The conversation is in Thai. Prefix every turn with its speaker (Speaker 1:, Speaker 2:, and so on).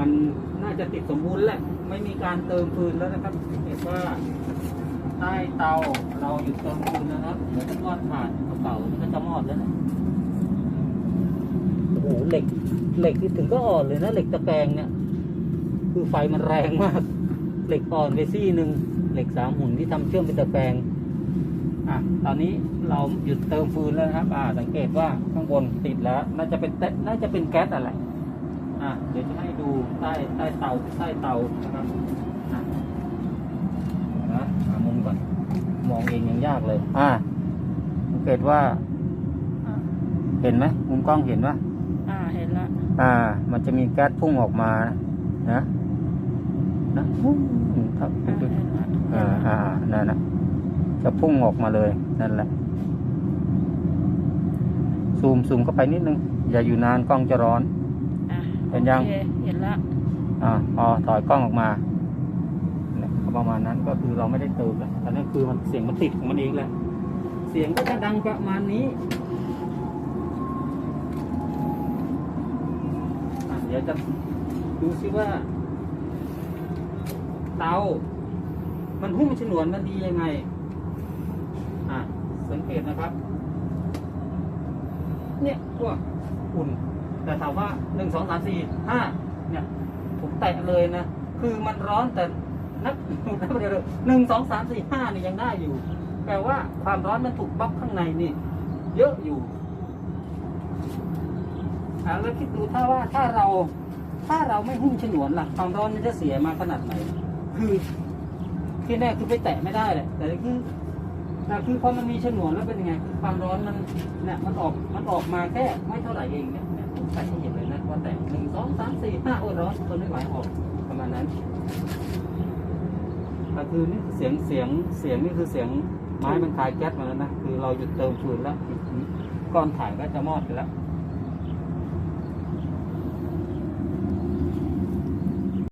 Speaker 1: มันน่าจะติดสมบูรณ์แหละไม่มีการเติมฟืนแล้วนะครับเห็นว่าใต้เตาเราหยุดเติมฟืนนะครับเดี๋ยวจะก้อนถ่านเก่ามันก็จะมอดแล้วนะโอ้โหเหล็กเหล็กที่ถึงก็อ่อนเลยนะเหล็กตะแกรงเนี่ยคือไฟมันแรงมาก เหล็กอ่อนไปซี่หนึ่งเหล็กสามหุ่นที่ทำเชื่อมเป็นตะแกรงอะตอนนี้เราหยุดเติมฟืนแล้วนะครับ อ่า สังเกตว่าข้างบนติดแล้ว น่าจะเป็นเตน่าจะเป็นแก๊สอะไร อะเดี๋ยวจะให้ดูใต้ใต้เตาใต้เตานะครับอะนะหามุมก่อน มองเองยังยากเลย อ่าสังเกตว่า อะเห็นไหมมุมกล้องเห็นปะ
Speaker 2: อ่าเห็นละ
Speaker 1: อ่า มันจะมีแก๊สพุ่งออกมานะนะพุ่งครับ
Speaker 2: อ่าเห็นละ
Speaker 1: อ่าอ่านั่นนะจะพุ่งออกมาเลยนั่นแหละ ซูมซูมเข้าไปนิดนึง อย่าอยู่นานกล้องจะร้อน
Speaker 2: อะ
Speaker 1: เห็นยัง
Speaker 2: โอคเห็นละ
Speaker 1: อ่าพอถอยกล้องออกมาเนี่ยประมาณนั้นก็คือเราไม่ได้เติมแหละแต่นั่นคือมันเสียงมันติดของมันเองแหละเสียงก็จะดังประมาณนี้อะเดี๋ยวจะดูซิว่า เตา มันหุ้มฉนวนมันดียังไง อะ สังเกตนะครับ เนี่ยพวกอุ่น แต่ถามว่าหนึ่งสองสามสี่ห้าเนี่ยผมแตะเลยนะ คือมันร้อนแต่นับนับเดียวหนึ่งสองสามสี่ห้านี่ยังได้อยู่ แปลว่าความร้อนมันถูกบล็อกข้างในนี่ เยอะอยู่อ่าแล้วคิดดูถ้าว่าถ้าเรา ถ้าเราไม่หุ้มฉนวนล่ะความร้อนมันจะเสียมาขนาดไหน คือที่แน่คือไปแตะไม่ได้แหละแต่คือ แต่คือพอมันมีฉนวนแล้วเป็นยังไงความร้อนมันเนี่ยมันออกมันออกมาแค่ไม่เท่าไหร่เองเนี่ยผมใส่ให้เห็นเลยนะว่าแต่หนึ่งสองสามสี่ห้าโอ้ร้อนทนไม่ไหวออกประมาณนั้นแต่คือนี่เสียงเสียงเสียงนี่คือเสียงไม้มันคายแก๊สมาแล้วนะคือเราหยุดเติมฟืนแล้วก้อนถ่านก็จะมอดไปแล้ว